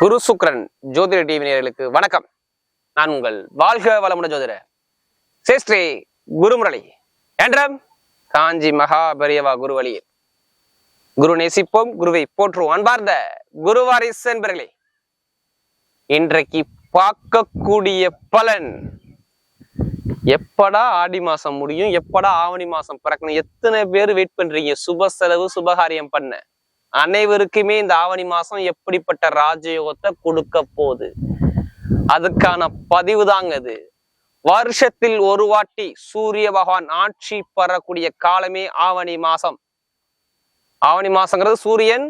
குரு சுக்ரன் ஜோதிட டிவி நேர்களுக்கு வணக்கம். நான் உங்கள் வாழ்க வளமுட ஜோதிட சேஸ்ரீ குருமுரளி. என்றம் காஞ்சி மகாபரியவா குருவழியில் குரு நேசிப்போம் குருவை போற்றுவோம். அன்பார்ந்த குருவாரிஸ் என்பர்களே இன்றைக்கு பார்க்கக்கூடிய பலன் எப்படா ஆடி மாசம் முடியும் எப்படா ஆவணி மாசம் பிறக்கணும் எத்தனை பேர் வெயிட் பண்றீங்க? சுப செலவு சுபகாரியம் பண்ண. அனைவருக்குமே இந்த ஆவணி மாசம் எப்படிப்பட்ட ராஜயோகத்தை கொடுக்க போகுது? அதுக்கான பதிவு தாங்க அது வருஷத்தில் ஒரு வாட்டி சூரிய பகவான் ஆட்சி பெறக்கூடிய காலமே ஆவணி மாசம். ஆவணி மாசங்கிறது சூரியன்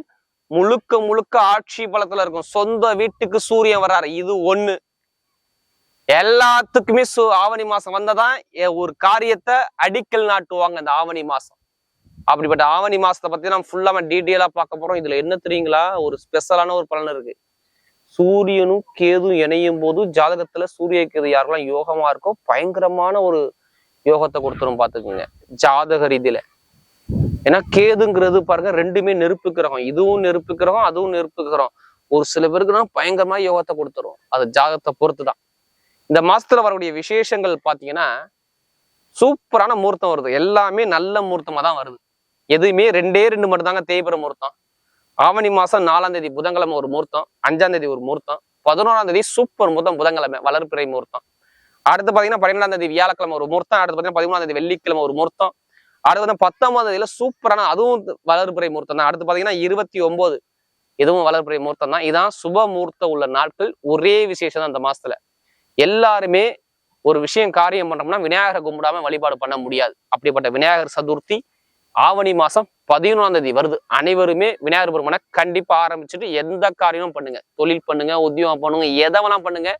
முழுக்க முழுக்க ஆட்சி பலத்துல இருக்கும். சொந்த வீட்டுக்கு சூரியன் வர்றாரு. இது ஒண்ணு. எல்லாத்துக்குமே சு ஆவணி மாசம் வந்ததான் ஒரு காரியத்தை அடிக்கல் நாட்டுவாங்க இந்த ஆவணி மாசம். அப்படிப்பட்ட ஆவணி மாசத்தை பத்தி நம்ம ஃபுல்லா டீட்டெயிலா பார்க்க போறோம். இதுல என்ன தெரியுங்களா? ஒரு ஸ்பெஷலான ஒரு பலன் இருக்கு. சூரியனும் கேதும் இணையும் போது ஜாதகத்துல சூரிய கேது யாரெல்லாம் யோகமா இருக்கோ பயங்கரமான ஒரு யோகத்தை கொடுத்துரும் பாத்துக்குங்க ஜாதக ரீதியில. ஏன்னா கேதுங்கிறது பாருங்க ரெண்டுமே நெருப்பு கிரகம். இதுவும் நெருப்பு கிரகம் அதுவும் நெருப்பு கிரகம். ஒரு சில பேருக்கு பயங்கரமா யோகத்தை கொடுத்துரும். அது ஜாதகத்தை பொறுத்து தான் இந்த மாசத்துல வரக்கூடிய விசேஷங்கள் பாத்தீங்கன்னா சூப்பரான முகூர்த்தம் வருது. எல்லாமே நல்ல முகூர்த்தமா தான் வருது. எதுவுமே ரெண்டே ரெண்டு மட்டும் தாங்க தேய்பிற முகூர்த்தம். ஆவணி மாசம் நாலாம் தேதி புதன்கிழமை ஒரு முகூர்த்தம் அஞ்சாம் தேதி ஒரு முகூர்த்தம் பதினோராம் தேதி சூப்பர் முகூர்த்தம் புதன்கிழமை வளர்ப்பிறை முகூர்த்தம். அடுத்து பாத்தீங்கன்னா பன்னிரெண்டாம் தேதி வியாழக்கிழமை ஒரு முகூர்த்தம் அடுத்து பாத்தீங்கன்னா பதிமூணாம் தேதி வெள்ளிக்கிழமை ஒரு முகூர்த்தம் அடுத்து வந்து பத்தொன்பதாம் தேதியில சூப்பரான அதுவும் வளர்ப்பிறை முகூர்த்தம் தான். அடுத்து பாத்தீங்கன்னா இருபத்தி ஒன்பது இதுவும் வளர்ப்பிறை முகூர்த்தம் தான். இதான் சுப முகூர்த்தம் உள்ள நாட்கள் ஒரே விசேஷம் தான் அந்த மாசத்துல. எல்லாருமே ஒரு விஷயம் காரியம் பண்ணோம்னா விநாயகரை கும்பிடாம வழிபாடு பண்ண முடியாது. அப்படிப்பட்ட விநாயகர் சதுர்த்தி ஆவணி மாசம் பதினொன்றாம் தேதி வருது. அனைவருமே விநாயகர் பெருமானை கண்டிப்பா ஆரம்பிச்சுட்டு எந்த காரியமும் பண்ணுங்க. தொழில் பண்ணுங்க உத்தியோகம் பண்ணுங்க எதவெல்லாம் வேணா பண்ணுங்க.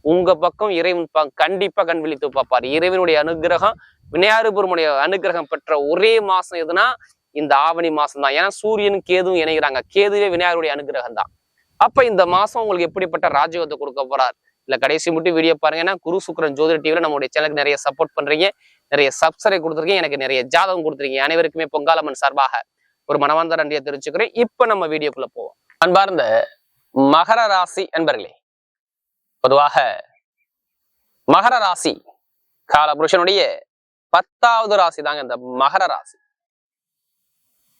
உங்க பக்கம் இறைவன் பா- கண்டிப்பா கண் விழித்து பார்ப்பார். இறைவனுடைய அனுகிரகம் விநாயகர் பெருமனுடைய அனுகிரகம் பெற்ற ஒரே மாசம் எதுனா இந்த ஆவணி மாசம் தான். ஏன்னா சூரியன் கேதுவும் இணைகிறாங்க. கேதுவே விநாயகருடைய அனுகிரகம் தான் அப்ப இந்த மாசம் உங்களுக்கு எப்படிப்பட்ட ராஜயோகத்தை கொடுக்க போறார்? இல்லை கடைசி மட்டும் வீடியோ பாருங்க. ஏன்னா குரு சுக்கரன் ஜோதிட டிவில நம்மளுடைய சேனலுக்கு நிறைய சப்போர்ட் பண்றீங்க. நிறைய சப்ஸ்கிரைப் கொடுத்துருக்கீங்க. எனக்கு நிறைய ஜாதகம் கொடுத்துருக்கீங்க. அனைவருக்குமே பொங்காலம்மன் சார்பாக ஒரு மனவார்ந்த நன்றியை தெரிவிச்சுக்கிறேன். இப்ப நம்ம வீடியோக்குள்ள போவோம். அன்பார்ந்த மகர ராசி அன்பர்களே பொதுவாக மகர ராசி காலபுருஷனுடைய பத்தாவது ராசி தாங்க இந்த மகர ராசி.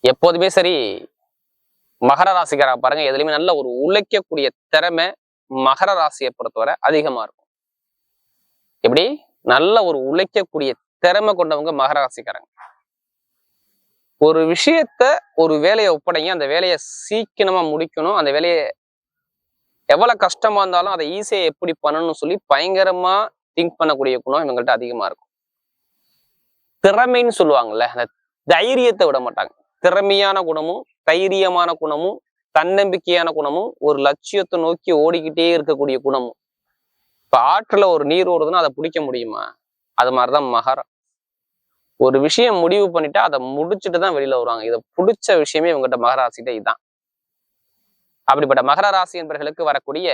எப்போதுமே சரி மகர ராசிக்காரங்க பாருங்க. எதுலையுமே நல்ல ஒரு உழைக்கக்கூடிய திறமை மகர ராசியை பொறுத்தவரை அதிகமா இருக்கும். எப்படி? நல்ல ஒரு உழைக்கக்கூடிய திறமை கொண்டவங்க மகர ராசிக்காரங்க. ஒரு விஷயத்த ஒரு வேலையை ஒப்படைங்க அந்த வேலையை சீக்கிரமா முடிக்கணும் அந்த வேலையை எவ்வளவு கஷ்டமா இருந்தாலும் அதை ஈஸியா எப்படி பண்ணணும்னு சொல்லி பயங்கரமா திங்க் பண்ணக்கூடிய குணம் இவங்கள்ட்ட அதிகமா இருக்கும். திறமைன்னு சொல்லுவாங்கல்ல அந்த தைரியத்தை விட மாட்டாங்க. திறமையான குணமும் தைரியமான குணமும் தன்னம்பிக்கையான குணமும் ஒரு லட்சியத்தை நோக்கி ஓடிக்கிட்டே இருக்கக்கூடிய குணமும். இப்போ ஆற்றுல ஒரு நீர் ஓடுதுன்னா அதை பிடிக்க முடியுமா? அது மாதிரிதான் மகரம். ஒரு விஷயம் முடிவு பண்ணிட்டா அதை முடிச்சுட்டு தான் வெளியில வருவாங்க. இதை பிடிச்ச விஷயமே இவங்ககிட்ட மகராசிட்ட இதுதான் அப்படிப்பட்ட மகர ராசி என்பவர்களுக்கு வரக்கூடிய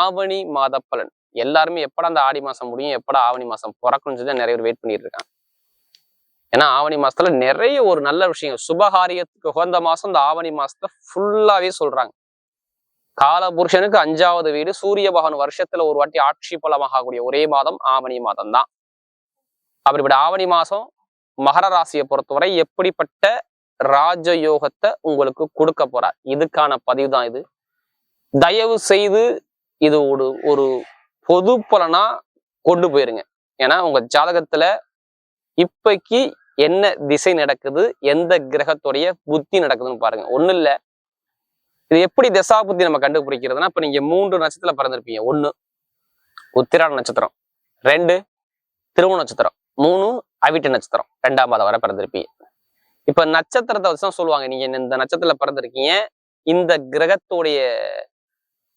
ஆவணி மாத பலன். எல்லாருமே எப்படா அந்த ஆடி மாசம் முடியும் எப்படா ஆவணி மாசம் பிறக்கணும்னு சொல்லி நிறைய பேர் வெயிட் பண்ணிட்டு இருக்காங்க. ஏன்னா ஆவணி மாசத்துல நிறைய ஒரு நல்ல விஷயம். சுபகாரியத்துக்கு உகந்த மாசம் இந்த ஆவணி மாசத்துல ஃபுல்லாவே சொல்றாங்க. கால புருஷனுக்கு அஞ்சாவது வீடு சூரிய பகவான் வருஷத்துல ஒரு வாட்டி ஆட்சி பலமாகக்கூடிய ஒரே மாதம் ஆவணி மாதம் தான் அப்படிப்பட்ட ஆவணி மாசம் மகர ராசியை பொறுத்தவரை எப்படிப்பட்ட ராஜயோகத்தை உங்களுக்கு கொடுக்க போறார்? இதுக்கான பதிவு தான் இது. தயவு செய்து இது ஒரு ஒரு பொது பலனா கொண்டு போயிருங்க. ஏன்னா உங்க ஜாதகத்துல இப்பைக்கு என்ன திசை நடக்குது எந்த கிரகத்துடைய புத்தி நடக்குதுன்னு பாருங்க. ஒண்ணு இல்ல. இது எப்படி திசா புத்தி நம்ம கண்டுபிடிக்கிறதுனா இப்ப நீங்க மூன்று நட்சத்திரம் பிறந்திருப்பீங்க. ஒண்ணு உத்திராட நட்சத்திரம். ரெண்டு திருவோண நட்சத்திரம். மூணு அவிட்ட நட்சத்திரம். ரெண்டாம் பாதம் வரை பிறந்திருப்பீங்க. இப்ப நட்சத்திரத்தை வச்சு தான் சொல்லுவாங்க. நீங்க இந்த நட்சத்திரத்துல பிறந்திருக்கீங்க. இந்த கிரகத்துடைய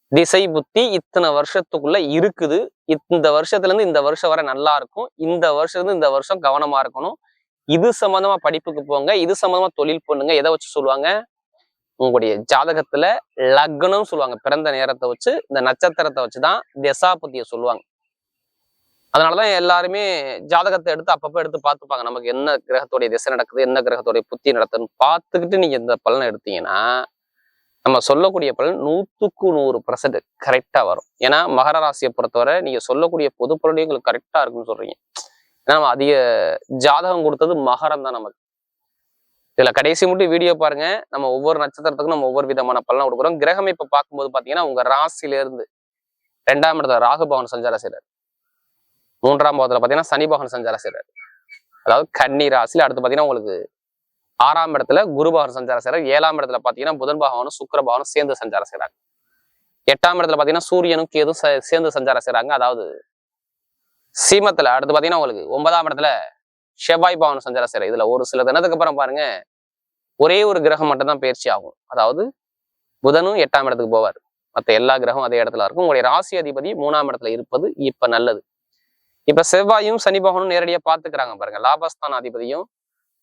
திசை புத்தி இத்தனை வருஷத்துக்குள்ள இருக்குது. இந்த வருஷத்துல இருந்து இந்த வருஷம் வரை நல்லா இருக்கும். இந்த வருஷத்துல இருந்து இந்த வருஷம் கவனமா இருக்கணும். இது சம்பந்தமா படிப்புக்கு போங்க இது சம்பந்தமா தொழில் பண்ணுங்க எதை வச்சு சொல்லுவாங்க? உங்களுடைய ஜாதகத்துல லக்னம் சொல்லுவாங்க. பிறந்த நேரத்தை வச்சு இந்த நட்சத்திரத்தை வச்சுதான் திசாபுத்திய சொல்லுவாங்க. அதனாலதான் எல்லாருமே ஜாதகத்தை எடுத்து அப்பப்ப எடுத்து பார்த்துப்பாங்க. நமக்கு என்ன கிரகத்துடைய திசை நடக்குது என்ன கிரகத்துடைய புத்தி நடக்குதுன்னு பார்த்துக்கிட்டு நீங்க இந்த பலனை எடுத்தீங்கன்னா நம்ம சொல்லக்கூடிய பலன் நூத்துக்கு நூறு பர்சன்ட் கரெக்டா வரும். ஏன்னா மகர ராசியை பொறுத்தவரை நீங்க சொல்லக்கூடிய பொது பலனையும் உங்களுக்கு கரெக்டா இருக்குன்னு சொல்றீங்க. ஏன்னா நம்ம அதிக ஜாதகம் கொடுத்தது மகரம் தான் நமக்கு. இதுல கடைசி மட்டும் வீடியோ பாருங்க. நம்ம ஒவ்வொரு நட்சத்திரத்துக்கும் நம்ம ஒவ்வொரு விதமான பலனை கொடுக்குறோம். கிரகம் இப்ப பார்க்கும்போது பாத்தீங்கன்னா உங்க ராசில இருந்து ரெண்டாம் இடத்துல ராகுபவன் சஞ்சார செய்றாரு. மூன்றாம் பாவத்துல பாத்தீங்கன்னா சனிபவன் சஞ்சார செய்றாரு. அதாவது கன்னி ராசியில அடுத்து பாத்தீங்கன்னா உங்களுக்கு ஆறாம் இடத்துல குருபவன் சஞ்சார சஞ்சாரம் ஏழாம் இடத்துல பாத்தீங்கன்னா புதன் பகவானும் சுக்கிர பகவானும் சேர்ந்து சஞ்சாரம் செய்றாங்க. எட்டாம் இடத்துல பாத்தீங்கன்னா சூரியனும் கேதும் சே- சேர்ந்து சஞ்சாரம் செய்யறாங்க அதாவது சீமத்துல அடுத்து பாத்தீங்கன்னா உங்களுக்கு ஒன்பதாம் இடத்துல செவ்வாய் பவன் சஞ்சாரம் செய்றாரு இதுல ஒரு சில தினத்துக்கு அப்புறம் பாருங்க ஒரே ஒரு கிரகம் மட்டும் தான் பயிற்சி ஆகும். அதாவது புதனும் எட்டாம் இடத்துக்கு போவார். மற்ற எல்லா கிரகம் அதே இடத்துல இருக்கும். உங்களுடைய ராசி அதிபதி மூணாம் இடத்துல இருப்பது இப்ப நல்லது. இப்ப செவ்வாயும் சனி பகவானும் நேரடியா பாத்துக்கிறாங்க பாருங்க. லாபஸ்தான அதிபதியும்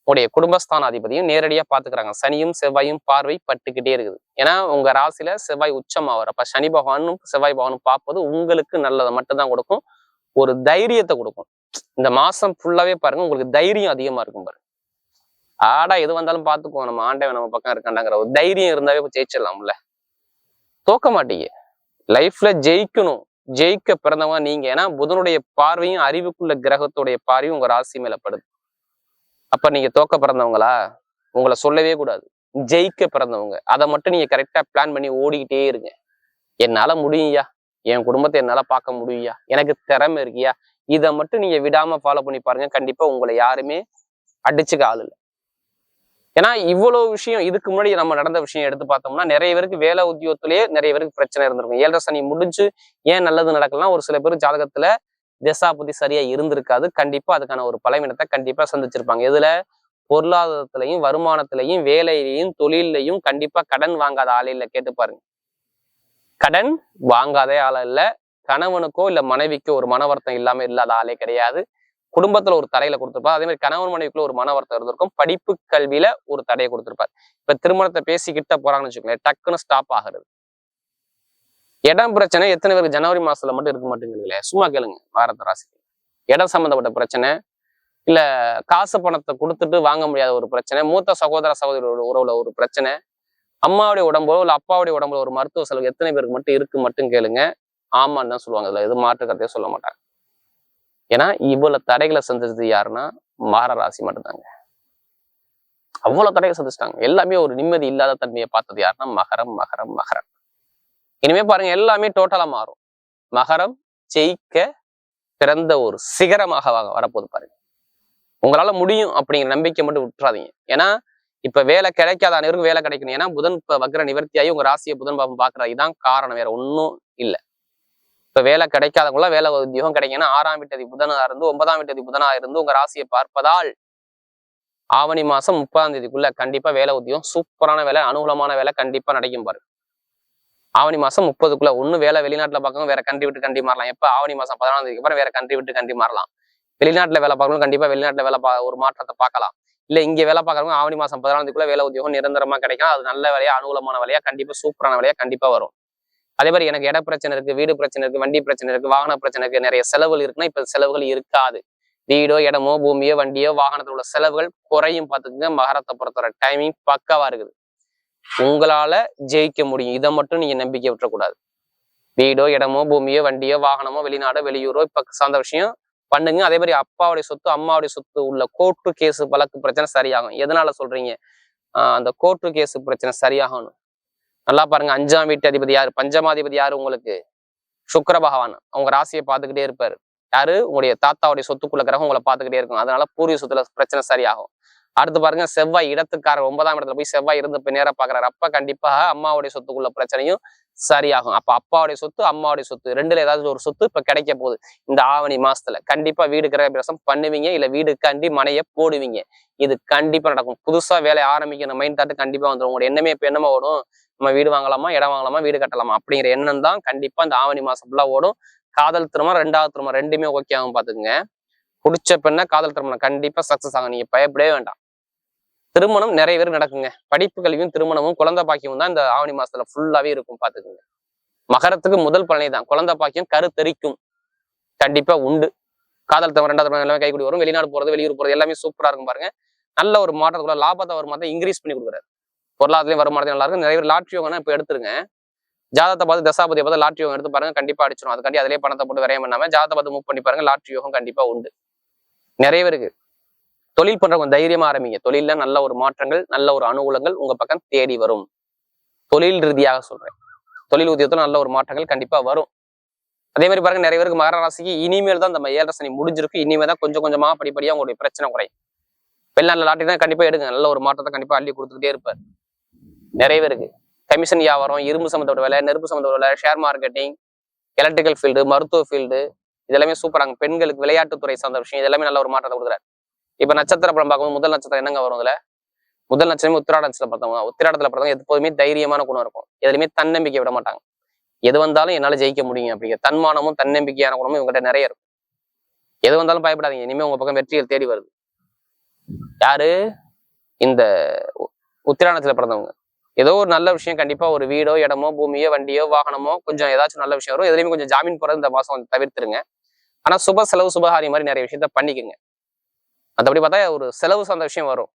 உங்களுடைய குடும்பஸ்தான அதிபதியும் நேரடியா பாத்துக்கிறாங்க. சனியும் செவ்வாயும் பார்வை பட்டுக்கிட்டே இருக்குது. ஏன்னா உங்க ராசியில செவ்வாய் உச்சமாவார். அப்ப சனி பகவானும் செவ்வாய் பகவானும் பார்ப்பது உங்களுக்கு நல்லதை. மட்டும்தான் கொடுக்கும். ஒரு தைரியத்தை கொடுக்கும். இந்த மாசம் ஃபுல்லாவே பாருங்க உங்களுக்கு தைரியம் அதிகமா இருக்கும் பாருங்க ஆடா எது வந்தாலும் பாத்துக்குவோம் நம்ம ஆண்டவன் நம்ம பக்கம் இருக்காண்டாங்கிற ஒரு தைரியம் இருந்தாவே ஜெயிச்சிடலாம்ல. தோக்க மாட்டீங்க. லைஃப்ல ஜெயிக்கணும். ஜெயிக்க பிறந்தவங்க நீங்க. ஏன்னா புதனுடைய பார்வையும் அறிவுக்குள்ள கிரகத்துடைய பார்வையும் உங்க ராசி மேல படுது. அப்ப நீங்க தோக்க பிறந்தவங்களா? உங்களை சொல்லவே கூடாது. ஜெயிக்க பிறந்தவங்க. அதை மட்டும் நீங்க கரெக்டா பிளான் பண்ணி ஓடிக்கிட்டே இருங்க. என்னால முடியும்யா? என் குடும்பத்தை என்னால பார்க்க முடியா எனக்கு திறமை இருக்கியா? இதை மட்டும் நீங்க விடாம ஃபாலோ பண்ணி பாருங்க. கண்டிப்பா உங்களை யாருமே அடிச்சுக்க ஆள் இல்லை. ஏன்னா இவ்வளவு விஷயம் இதுக்கு முன்னாடி நம்ம நடந்த விஷயம் எடுத்து பார்த்தோம்னா நிறைய பேருக்கு வேலை உத்தியோகத்திலேயே நிறைய பேருக்கு பிரச்சனை இருந்திருக்கும். ஏழரை சனி முடிஞ்சு ஏன் நல்லது நடக்கலாம் ஒரு சில பேர் ஜாதகத்துல திசாபதி சரியா இருந்திருக்காது. கண்டிப்பா அதுக்கான ஒரு பலவீனத்தை கண்டிப்பா சந்திச்சிருப்பாங்க. இதுல பொருளாதாரத்திலையும் வருமானத்திலையும் வேலையிலையும் தொழிலையும் கண்டிப்பா கடன் வாங்காத ஆலையில கேட்டு பாருங்க. கடன் வாங்காத ஆள் இல்ல. கணவனுக்கோ இல்ல மனைவிக்கோ ஒரு மன வருத்தம் இல்லாம இல்லாத ஆளே கிடையாது. குடும்பத்துல ஒரு தடையில கொடுத்துருப்பார். அதே மாதிரி கணவன் மனைவிக்குள்ள ஒரு மனவர்த்தம் இருந்திருக்கும். படிப்பு கல்வியில ஒரு தடையை கொடுத்துருப்பார். இப்ப திருமணத்தை பேசிக்கிட்ட போறாங்கன்னு வச்சுக்கோங்களேன் டக்குன்னு ஸ்டாப் ஆகுறது. இடம் பிரச்சனை எத்தனை பேருக்கு? ஜனவரி மாசத்துல மட்டும் இருக்க மாட்டேங்குதுங்களே. சும்மா கேளுங்க வாரத்த ராசி. இடம் சம்பந்தப்பட்ட பிரச்சனை இல்ல காசு பணத்தை கொடுத்துட்டு வாங்க முடியாத ஒரு பிரச்சனை மூத்த சகோதர சகோதரியோட உறவுல ஒரு பிரச்சனை அம்மாவுடைய உடம்போ இல்ல அப்பாவுடைய உடம்புல ஒரு மருத்துவ செலவு எத்தனை பேருக்கு மட்டும் இருக்கு மட்டும் கேளுங்க. ஆமான்னு தான் சொல்லுவாங்க. இதில் எதுவும் மாற்று கருத்தையே சொல்ல மாட்டாங்க. ஏன்னா இவ்வளவு தடைகளை சந்திச்சது யாருன்னா மார ராசி மட்டும்தாங்க. அவ்வளவு தடைகளை சந்திச்சிட்டாங்க. எல்லாமே ஒரு நிம்மதி இல்லாத தன்மையை பார்த்தது யாருன்னா மகரம் மகரம் மகரம். இனிமே பாருங்க எல்லாமே டோட்டலா மாறும். மகரம் ஜெயிக்க பிறந்த ஒரு சிகரமாக வரப்போது வரப்போகுது பாருங்க. உங்களால முடியும் அப்படிங்கிற நம்பிக்கை மட்டும் விட்டுறாதீங்க. ஏன்னா இப்ப வேலை கிடைக்காத அனைவருக்கும் வேலை கிடைக்கணும். ஏன்னா புதன் இப்ப வக்ர நிவர்த்தியாகி உங்க ராசியை புதன் பாபம் பாக்குறாரு இதான் காரணம். வேற ஒன்றும் இல்ல. இப்ப வேலை கிடைக்காதவங்கள வேலை உத்தியோகம் கிடைக்கும்னா ஆறாம் வீட்டதி புதனா இருந்து ஒன்பதாம் வீட்டதி புதனா இருந்து உங்க ராசியை பார்ப்பதால் ஆவணி மாசம் முப்பதாம் தேதிக்குள்ள கண்டிப்பா வேலை உத்தியோகம் சூப்பரான வேலை அனுகூலமான வேலை கண்டிப்பா நடக்கும் பாரு. ஆவணி மாசம் முப்பதுக்குள்ள ஒண்ணு வேலை வெளிநாட்டுல பார்க்கணும் வேற கண்ட்ரி விட்டு கண்டி மாறலாம். எப்ப? ஆவணி மாசம் பதினாலாம் தேதிக்கு அப்புறம் வேற கண்ட்ரி விட்டு கண்டி மாறலாம். வெளிநாட்டுல வேலை பார்க்கணும் கண்டிப்பா வெளிநாட்டுல வேலை ஒரு மாற்றத்தை பார்க்கலாம். இல்லை இங்கே வேலை பார்க்குறவங்க ஆவணி மாதம் பதினாலாம் தேதிக்குள்ள வேலை உத்தியோகம் நிரந்தரமாக கிடைக்கும் அது நல்ல வேலையா அனுகூலமான வேலையா கண்டிப்பாக சூப்பரான வேலையா கண்டிப்பாக வரும். அதே மாதிரி எனக்கு இட பிரச்சனை இருக்கு வீடு பிரச்சனை இருக்கு வண்டி பிரச்சனை இருக்கு வாகன பிரச்சனை இருக்கு நிறைய செலவுகள் இருக்குன்னா இப்போ செலவுகள் இருக்காது. வீடோ இடமோ பூமியோ வண்டியோ வாகனத்தில் உள்ள செலவுகள் குறையும் பார்த்துக்கோங்க. மகரத்தை பொறுத்தவரை டைமிங் பக்காவா இருக்குது. உங்களால ஜெயிக்க முடியும். இதை மட்டும் நீங்க நம்பிக்கை விட்டுறக்கூடாது. வீடோ இடமோ பூமியோ வண்டியோ வாகனமோ வெளிநாடோ வெளியூரோ இப்ப சார்ந்த விஷயம் பண்ணுங்க. அதே மாதிரி அப்பாவுடைய சொத்து அம்மாவுடைய சொத்து உள்ள கோர்ட்டு கேஸ் வழக்கு பிரச்சனை சரியாகும். எதனால சொல்றீங்க? ஆஹ் அந்த கோர்ட்டு கேஸ் பிரச்சனை சரியாகணும். நல்லா பாருங்க. அஞ்சாம் வீட்டு அதிபதி யாரு? பஞ்சமாதிபதி யாரு உங்களுக்கு? சுக்கர பகவான். அவங்க ராசியை பார்த்துக்கிட்டே இருப்பாரு. யாரு? உங்களுடைய தாத்தாவுடைய சொத்துக்குள்ள கிரகம் உங்களை பார்த்துக்கிட்டே இருக்கும். அதனால பூர்வீக சொத்துல பிரச்சனை சரியாகும். அடுத்து பாருங்க செவ்வாய் இடத்துக்காரர் ஒன்பதாம் இடத்துல போய் செவ்வாய் இருந்து இப்ப நேரம் பாக்குறாரு. அப்ப கண்டிப்பா அம்மாவுடைய சொத்துக்குள்ள பிரச்சனையும் சரியாகும். அப்ப அப்பாவுடைய சொத்து அம்மாவுடைய சொத்து. ரெண்டுல ஏதாவது ஒரு சொத்து இப்ப கிடைக்க போகுது. இந்த ஆவணி மாசத்துல கண்டிப்பா வீடு கிரகப்பிரசம் பண்ணுவீங்க. இல்ல வீடு கண்டி மனைய போடுவீங்க. இது கண்டிப்பா நடக்கும். புதுசா வேலையை ஆரம்பிக்கணும் மைண்ட் தாட்டு கண்டிப்பா வந்துடும் உங்களோட எண்ணமே இப்ப என்னமா ஓடும்? நம்ம வீடு வாங்கலாமா இடம் வாங்கலாமா வீடு கட்டலாமா? அப்படிங்கிற எண்ணம் தான் கண்டிப்பா இந்த ஆவணி மாசம் ஃபுல்லா ஓடும். காதல் திருமணம் ரெண்டாவது திருமணம் ரெண்டுமே ஓகே ஆகும் பாத்துக்கங்க. பிடிச்ச பெண்ண காதல் திருமணம் கண்டிப்பா சக்சஸ் ஆகும். நீங்க பயப்படவே வேண்டாம். திருமணம் நிறைய பேர் நடக்குங்க. படிப்பு கல்வியும் திருமணமும் குழந்தை பாக்கியமும் தான் இந்த ஆவணி மாசத்துல ஃபுல்லாவே இருக்கும் பாத்துக்கோங்க மகரத்துக்கு முதல் பலனை தான். குழந்தை பாக்கியம் கருத்தரிக்கும். கண்டிப்பா உண்டு. காதல் தவிர ரெண்டாவது எல்லாமே கைக்கூடி வரும். வெளிநாடு போறது வெளியூர் போறது எல்லாமே சூப்பரா இருக்கும் பாருங்க. நல்ல ஒரு மாற்றத்துக்குள்ள லாபத்தை வருமானத்தை இன்க்ரீஸ் பண்ணி கொடுக்குறாரு. பொருளாதாரத்திலையும் வருமானத்தையும் நல்லா இருக்கும். நிறைய பேர் லாட்ரி யோகம் இப்போ எடுத்துருங்க. ஜாதகத்தை பார்த்து தசாபதியை பார்த்து லாட்ரி யோகம் எடுத்து பாருங்க. கண்டிப்பா அடிச்சிடும் அதுக்காண்டி அதிலே பணத்தை போட்டு விரையம் பண்ணாம ஜாதகத்தை பார்த்து மூவ் பண்ணி பாருங்க. லாட்ரி யோகம் கண்டிப்பா உண்டு. நிறைய பேருக்கு தொழில் பண்றவங்க தைரியமா ஆரம்பிங்க. தொழில நல்ல ஒரு மாற்றங்கள் நல்ல ஒரு அனுகூலங்கள் உங்க பக்கம் தேடி வரும். தொழில் ரீதியாக சொல்றேன். தொழில் உத்தியத்துல நல்ல ஒரு மாற்றங்கள் கண்டிப்பா வரும். அதே மாதிரி பாருங்க நிறைய பேருக்கு மகர ராசிக்கு இனிமேல் தான் நம்ம ஏழரை சனி முடிஞ்சிருக்கு. இனிமேல் தான் கொஞ்சம் கொஞ்சமா படிப்படியா உங்களுடைய பிரச்சனை குறையும். வெளிநாட்டுல லாட்டி தான் கண்டிப்பா எடுங்க. நல்ல ஒரு மாற்றத்தை கண்டிப்பா அள்ளி கொடுத்துக்கிட்டே இருப்பார். நிறைய பேருக்கு. கமிஷன் வியாபாரம் இரும்பு சம்மந்தப்பட்ட வேலை நெருப்பு சம்மந்தப்பட்ட வேலை ஷேர் மார்க்கெட்டிங் எலக்ட்ரிக்கல் ஃபீல்டு மருத்துவ ஃபீல்டு இதெல்லாமே சூப்பராங்க பெண்களுக்கு விளையாட்டுத்துறை சார்ந்த விஷயம் இது எல்லாமே நல்ல ஒரு மாற்றத்தை கொடுக்குறாரு. இப்ப நட்சத்திர படம் பார்க்கும்போது முதல் நட்சத்திரம் என்னங்க வரும் இதுல? முதல் நட்சத்திரமே உத்திராட நட்சத்திரம் பார்த்தவங்க. உத்திராடத்துல பார்த்தவங்க எப்போதுமே தைரியமான குணம் இருக்கும். எதுலையுமே தன்னம்பிக்கை விட மாட்டாங்க. எது வந்தாலும் என்னால ஜெயிக்க முடியும் அப்படிங்கிற தன்மானமும் தன்னம்பிக்கையான குணமும் இவங்ககிட்ட நிறைய இருக்கும். எது வந்தாலும் பயப்படாதீங்க. இனிமே உங்க பக்கம் வெற்றிகள் தேடி வருது. யாரு? இந்த உத்திராணத்துல பிறந்தவங்க. ஏதோ ஒரு நல்ல விஷயம் கண்டிப்பா ஒரு வீடோ இடமோ பூமியோ வண்டியோ வாகனமோ கொஞ்சம் ஏதாச்சும் நல்ல விஷயம் வரும். எதுலையுமே கொஞ்சம் ஜாமீன் போறது இந்த மாசம் கொஞ்சம் தவிர்த்துருங்க. ஆனா சுப செலவு சுபகாரி மாதிரி நிறைய விஷயத்த பண்ணிக்கோங்க. மற்றபடி பார்த்தா ஒரு செலவு சார்ந்த விஷயம் வரும்.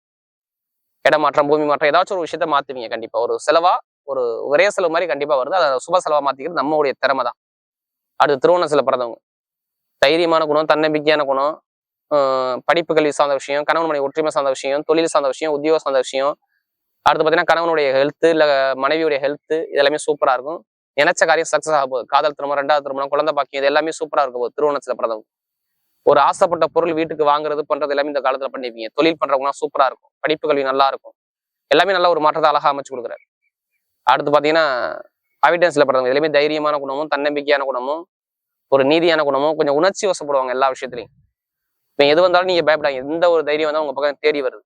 இடம் மாற்றம் பூமி மாற்றம் ஏதாச்சும் ஒரு விஷயத்த மாத்துவீங்க கண்டிப்பா. ஒரு செலவா ஒரு ஒரே செலவு மாதிரி கண்டிப்பா வருது. அதை சுப செலவா மாத்திக்கிறது நம்மளுடைய திறமை தான். அடுத்து திருவண்ணத்தில் பிறந்தவங்க தைரியமான குணம் தன்னம்பிக்கையான குணம் ஆஹ் படிப்பு கல்வி சார்ந்த விஷயம் கணவன் மனைவி ஒற்றுமை சார்ந்த விஷயம் தொழில் சார்ந்த விஷயம் உத்தியோக சார்ந்த விஷயம். அடுத்து பார்த்தீங்கன்னா கணவனுடைய ஹெல்த் இல்ல மனைவியுடைய ஹெல்த் இதெல்லாமே சூப்பரா இருக்கும். நினைச்ச காரியம் சக்ஸஸ் ஆகும் காதல் திருமணம் ரெண்டாவது திருமணம் குழந்தை பாக்கியம் இது எல்லாமே சூப்பரா இருக்கும் போகுது. திருவண்ணத்தில் பிறந்தவங்க ஒரு ஆசைப்பட்ட பொருள் வீட்டுக்கு வாங்குறது பண்றது எல்லாமே இந்த காலத்துல பண்ணிப்பீங்க தொழில் பண்றவங்க சூப்பரா இருக்கும். படிப்பு கல்வி நல்லா இருக்கும். எல்லாமே நல்ல ஒரு மாற்றத்தை அழகா அமைச்சு கொடுக்குறாரு. அடுத்து பாத்தீங்கன்னா அவிடன்ஸ்ல பிறந்தவங்க எல்லாமே தைரியமான குணமும் தன்னம்பிக்கையான குணமும் ஒரு நீதியான குணமும் கொஞ்சம் உணர்ச்சி வசப்படுவாங்க எல்லா விஷயத்துலையும். இப்போ எது வந்தாலும் நீங்க பயப்படாங்க எந்த ஒரு தைரியம் வந்தாலும் உங்க பக்கம் தேடி வருது.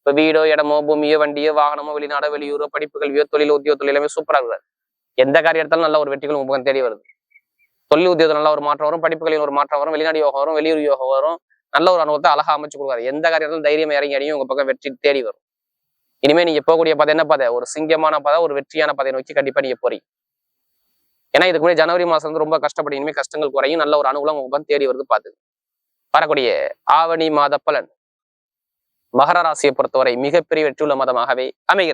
இப்போ வீடோ இடமோ பூமியோ வண்டியோ வாகனமோ வெளிநாடோ வெளியூரோ படிப்பு கல்வியோ தொழில் உத்தியோக தொழில் எல்லாமே சூப்பரா இருக்காது எந்த காரியம் எடுத்தாலும் நல்ல ஒரு வெற்றிகள் உங்க பக்கம் தேடி வருது. தொழில் உத்தியோகத்தில் நல்ல ஒரு மாற்றம் வரும் படிப்புகளில் ஒரு மாற்றம் வரும் வெளிநாடு யோகம் வரும் வெளியூர் யோகம் வரும். நல்ல ஒரு அனுபவத்தை அழகா அமைச்சு கொடுக்காரு எந்த காரியத்திலும் தைரியம் இறங்கி அடியும் உங்க பக்கம் வெற்றி தேடி வரும். இனிமே நீங்க போகக்கூடிய பாதை என்ன பாதை? ஒரு சிங்கமான பாதை ஒரு வெற்றியான பாதையை நோக்கி கண்டிப்பா நீங்க போறீங்க. ஏன்னா இதுக்கு முன்னாடி ஜனவரி மாசம் வந்து ரொம்ப கஷ்டப்படும் இனிமே கஷ்டங்கள் குறையும். நல்ல ஒரு அனுகூலம் உங்க பக்கம் தேடி வருது பார்த்து வரக்கூடிய ஆவணி மாத பலன். மகர ராசியை பொறுத்தவரை மிகப்பெரிய வெற்றியுள்ள மதமாகவே அமைகிறது.